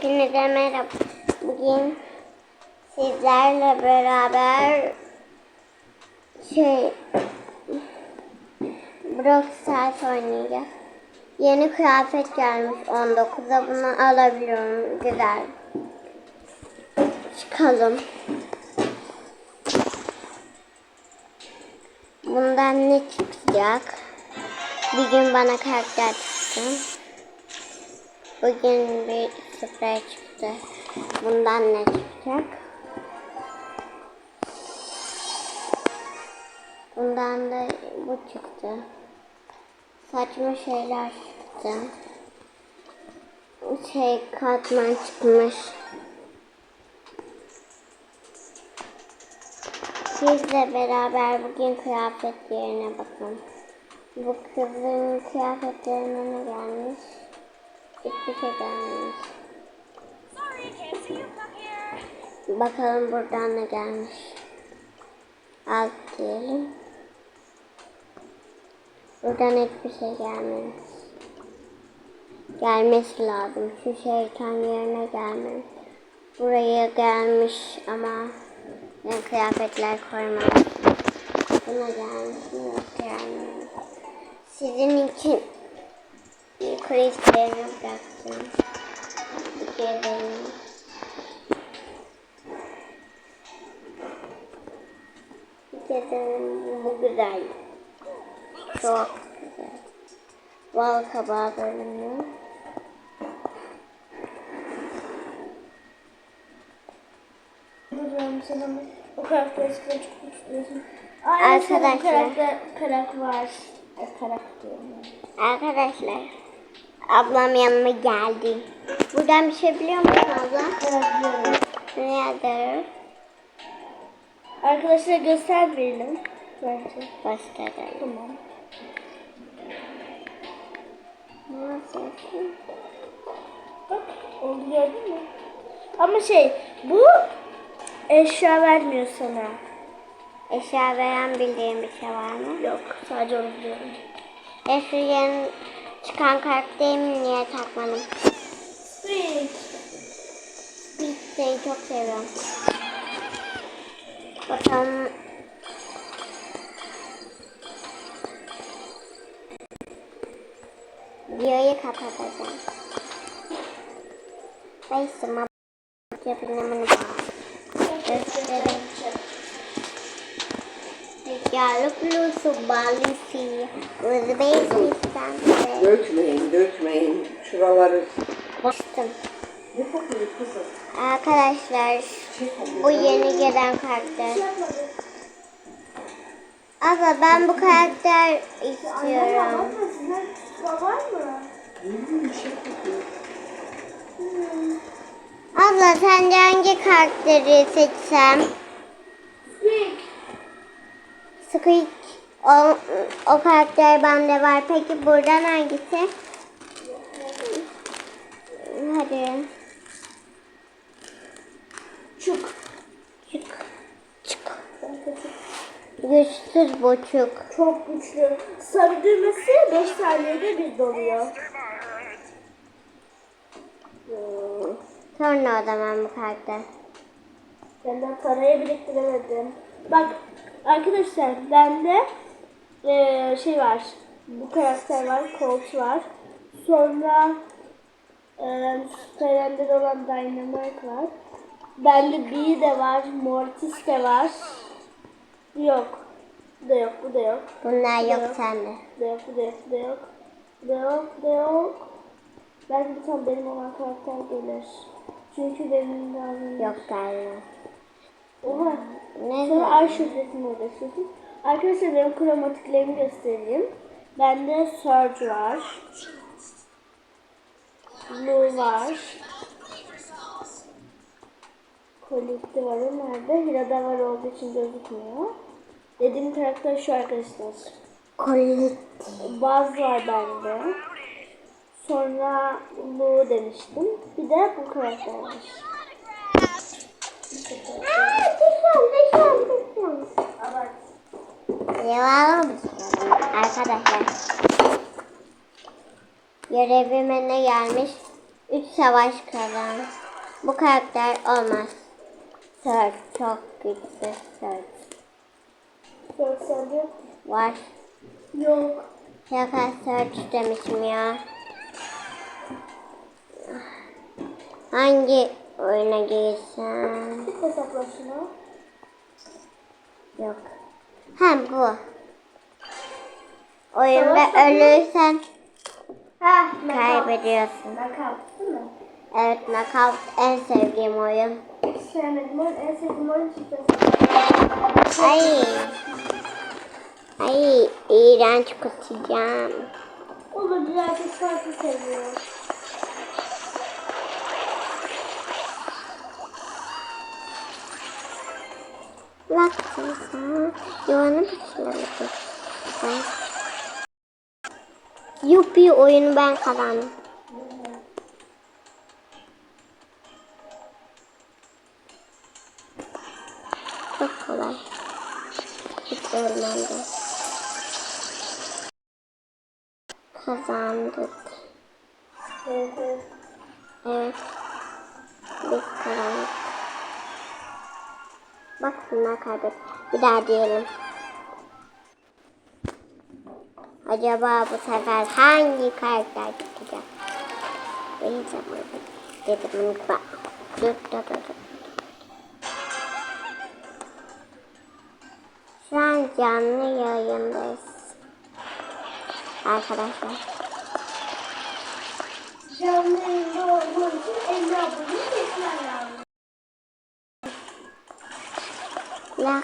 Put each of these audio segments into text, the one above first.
Hepinize merhaba. Bugün sizlerle beraber şey Brawl Stars oynayacağız. Yeni kıyafet gelmiş 19'a bunu alabiliyorum. Güzel. Çıkalım. Bundan ne çıkacak? Bir gün bana karakter çıktı. Bugün bir sprey çıktı. Bundan ne çıkacak? Bundan da bu çıktı. Saçma şeyler çıktı. Şey katman çıkmış. Sizle beraber bugün kıyafetlerine bakın. Bu kızın kıyafetlerine ne gelmiş? Hiçbir şey gelmemiş. Bakalım buradan ne gelmiş. Alt diyelim. Buradan hiçbir şey gelmemiş. Gelmesi lazım. Şu şeytan yerine gelmemiş. Buraya gelmiş ama ben kıyafetler koymadım. Buna gelmiş mi yok gelmemiş. Sizin için yukarı isteğimi bıraktım. Gidelim. Gidelim. Bu güzel. Çok güzel. Bal kabağı bölümü. Biliyorum sen ama o karakter eskiden çok. Arkadaşlar. karakter, karakter var. E, karakter. Arkadaşlar. Ablam yanıma geldi. Buradan bir şey biliyor musun abla? Evet biliyorum. Ne yazıyor? Arkadaşlara göstermeyelim. Bence. Gösterelim. Tamam. Nasıl? Bak oldu gördün mü? Ama şey bu eşya vermiyor sana. Eşya veren bildiğin bir şey var mı? Yok sadece onu biliyorum. E yeni çıkan karakterimi niye takmadım? Sweet. Bir seni çok seviyorum. Bakalım. Videoyu kapatacağım. Neyse ma bak. Gösterelim. Yarlıklı su balisi. Uzbekistan. Dökmeyin, dökmeyin. Şuraları Bastım. Arkadaşlar bu yeni gelen karakter. Abla ben bu karakter istiyorum. Abla sence hangi karakteri seçsem? Squeak. O, o karakter bende var. Peki buradan hangisi? Hadi. Güçsüz buçuk. Çok güçlü. Sarı düğmesi 5 saniyede bir doluyor. Hmm. Sonra o zaman bu karakter. Benden parayı biriktiremedim. Bak arkadaşlar bende eee, şey var. Bu karakter var. Colt var. Sonra eee Süperender olan Dynamite var. Bende Bee de var. Mortis de var. Yok. Bu da yok. Bu da yok. Bunlar yok Evet. sende. Bu da yok. Bu da yok. Bu da yok. Bu da yok. Bu da yok. Belki bir tane benim olan karakter gelir. Çünkü benim lazım. Yok galiba. Oha. Ne Sonra ay şifresini uğraşıyorsun. Arkadaşlar benim kromatiklerimi göstereyim. Bende Surge var. Blue var. Kolekti var. O nerede? Hirada var olduğu için gözükmüyor. Dediğim karakter şu arkadaşlar. Kolit. Baz var bende. Sonra Blue demiştim. Bir de bu karakter var. Aa, düşüyorum, düşüyorum, düşüyorum. Devam Arkadaşlar. Görevime ne gelmiş? Üç savaş kazan. Bu karakter olmaz. Search çok güçlü. Görsel yok. Var. Yok. Şaka search demişim ya. Hangi oyuna girsem? Hesapla şunu. Yok. Hem bu. Oyunda ölürsen Ha, kaybediyorsun. Knockout değil mi? Evet, Knockout en sevdiğim oyun. Sevmedim oyun. En sevdiğim oyun çıktı. Ay. Ay, iğrenç kusacağım. Olur herkes farklı seviyor. Baksana, yuvanı pişirmişim. Ben... Yuppi oyunu ben kazandım. Çok kolay. Hiç ölmem Kazandık. Evet. Biz kazandık. Bak bunlar kaybet. Bir daha diyelim. Acaba bu sefer hangi karakter çıkacak? Bir zaman dedim unutma. Dur dur dur. Şu an canlı yayındayız. Arkadaşlar. Canlı yayında olduğum için 50 abone geçmem lazım. La.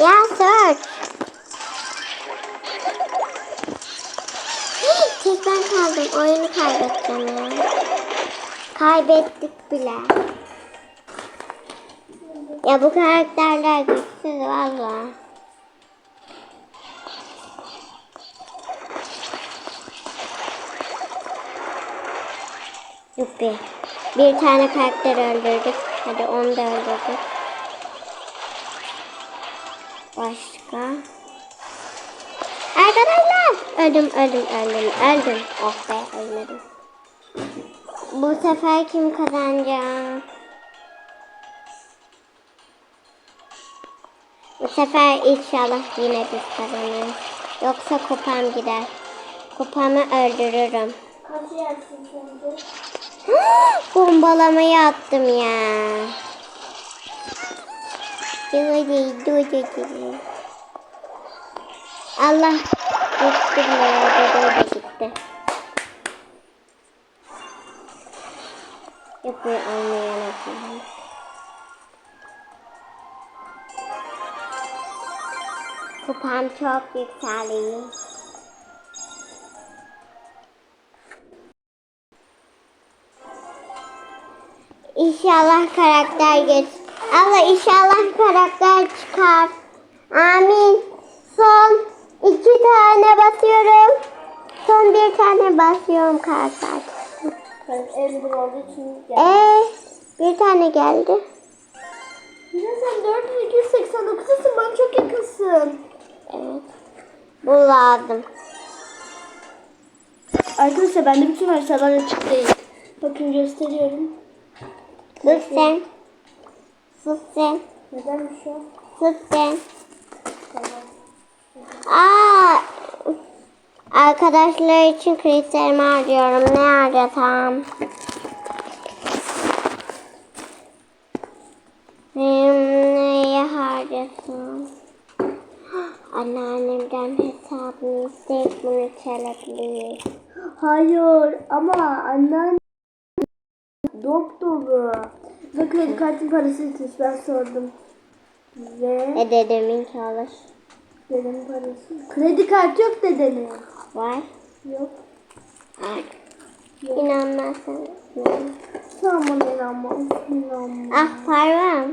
Ya search. Kaldım. Oyunu kaybedeceğim ya. Kaybettik bile. Ya bu karakterler güçsüz valla. Yuppi. Bir tane karakter öldürdük. Hadi onu da öldürdük. Başka. Öldüm, öldüm, öldüm, öldüm. Oh be, ölmedim. Bu sefer kim kazanacak? Bu sefer inşallah yine biz kazanırız. Yoksa kupam gider. Kupamı öldürürüm. Bombalamayı attım ya. Allah ya. Dur da gitti. Yapıyor olmayan akıllı. Kupam çok yükseliyor. İnşallah karakter geç. Allah inşallah karakter çıkar. Amin. Son iki tane basıyorum. Son bir tane basıyorum karakter. Ben 51 olduğu için geldim. Ee, bir tane geldi. Yine sen 4289'dasın bana çok yakınsın. Evet. Bu lazım. Arkadaşlar bende bütün haritalar açık değil. Bakın gösteriyorum. Sus sen. Sus sen. Nedenmiş o? Sus sen. Aa, arkadaşlar için kriterimi harcıyorum. Ne harcasam? Hmm, neye harcasam? Anneannemden hesabını isteyip bunu çalabilir. Hayır ama annen dop dolu. Ve kredi kartın parası bitmiş ben sordum. Ve E dedemin çalış. Dedenin parası. Kredi kartı yok dedenin. Var. Yok. Var. İnanmazsan. inan. Sen bana inanma. İnanma. Ah param.